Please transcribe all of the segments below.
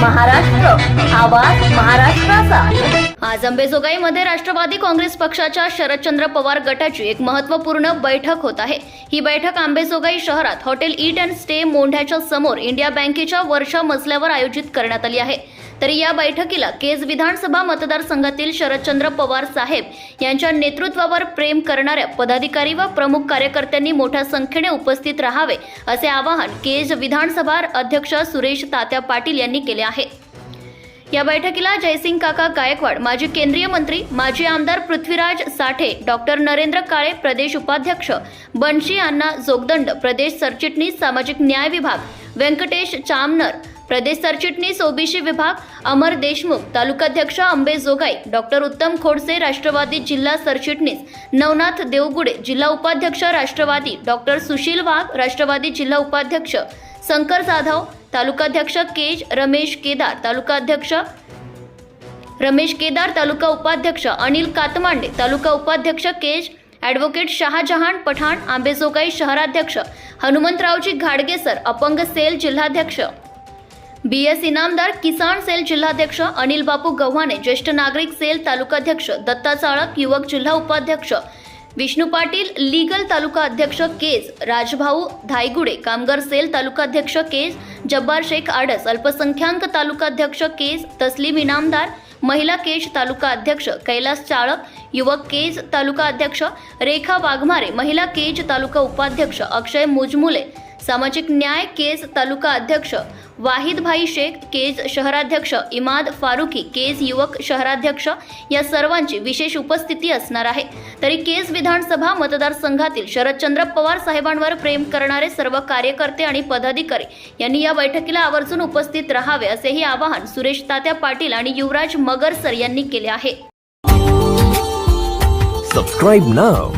महाराष्ट्र आवाज महाराष्ट्राचा. आज अंबेजोगाईमध्ये राष्ट्रवादी काँग्रेस पक्षाच्या शरदचंद्र पवार गटाची एक महत्त्वपूर्ण बैठक होत आहे. ही बैठक आंबेजोगाई शहरात हॉटेल ईट अँड स्टे मोंढ्याच्या समोर इंडिया बँकेच्या वर्षा मजल्यावर आयोजित करण्यात आली आहे. तरी या बैठकीला केज विधानसभा मतदारसंघातील शरदचंद्र पवार साहेब यांच्या नेतृत्वावर प्रेम करणाऱ्या पदाधिकारी व प्रमुख कार्यकर्त्यांनी मोठ्या संख्येने उपस्थित राहावे असे आवाहन केज विधानसभा अध्यक्ष सुरेश तात्या पाटील यांनी केले आहे. या बैठकीला जयसिंग काका गायकवाड माजी केंद्रीय मंत्री माजी आमदार पृथ्वीराज साठे डॉक्टर नरेंद्र काळे प्रदेश उपाध्यक्ष बंशी अण्णा जोगदंड प्रदेश सरचिटणीस सामाजिक न्याय विभाग व्यंकटेश चामनर प्रदेश सरचिटणीस ओबीसी विभाग अमर देशमुख तालुकाध्यक्ष अंबे जोगाई डॉक्टर उत्तम खोडसे राष्ट्रवादी जिल्हा सरचिटणीस नवनाथ देवगुडे जिल्हा उपाध्यक्ष राष्ट्रवादी डॉक्टर सुशील वाघ राष्ट्रवादी जिल्हा उपाध्यक्ष शंकर जाधव तालुकाध्यक्ष केज रमेश केदार तालुकाध्यक्ष रमेश केदार तालुका उपाध्यक्ष अनिल कातमांडे तालुका उपाध्यक्ष केज ॲडव्होकेट शहाजहान पठाण आंबेजोगाई शहराध्यक्ष हनुमंतरावजी घाडगेसर अपंग सेल जिल्हाध्यक्ष B S Inamdar Kisan cell जिल्हाध्यक्ष अनिल बापू गव्हाणे ज्येष्ठ नागरिक सेल तालुकाध्यक्ष दत्ता चाळक युवक जिल्हा उपाध्यक्ष विष्णू पाटील लीगल तालुका अध्यक्ष केज राजभाऊ धायगुडे कामगार सेल तालुकाध्यक्ष केज जब्बार शेख आडस अल्पसंख्याक तालुकाध्यक्ष केज तस्लीम इनामदार महिला केज तालुका अध्यक्ष कैलास चाळक युवक केज तालुका अध्यक्ष रेखा वाघमारे महिला केज तालुका उपाध्यक्ष अक्षय मुजमुले सामाजिक न्याय केज तालुका अध्यक्ष वाहिद भाई शेख केज शहराध्यक्ष इमाद फारुकी केज युवक शहराध्यक्ष या सर्वांची विशेष उपस्थिती असणार आहे तरी केज विधानसभा मतदारसंघातील शरदचंद्र पवार साहेबांवर प्रेम करणारे सर्व कार्यकर्ते आणि पदाधिकारी यांनी या बैठकीला आवर्जून उपस्थित राहावे असेही आवाहन सुरेश तात्या पाटील आणि युवराज मगरसर यांनी केले आहे Subscribe now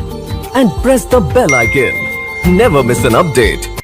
and press the bell icon. Never miss an update.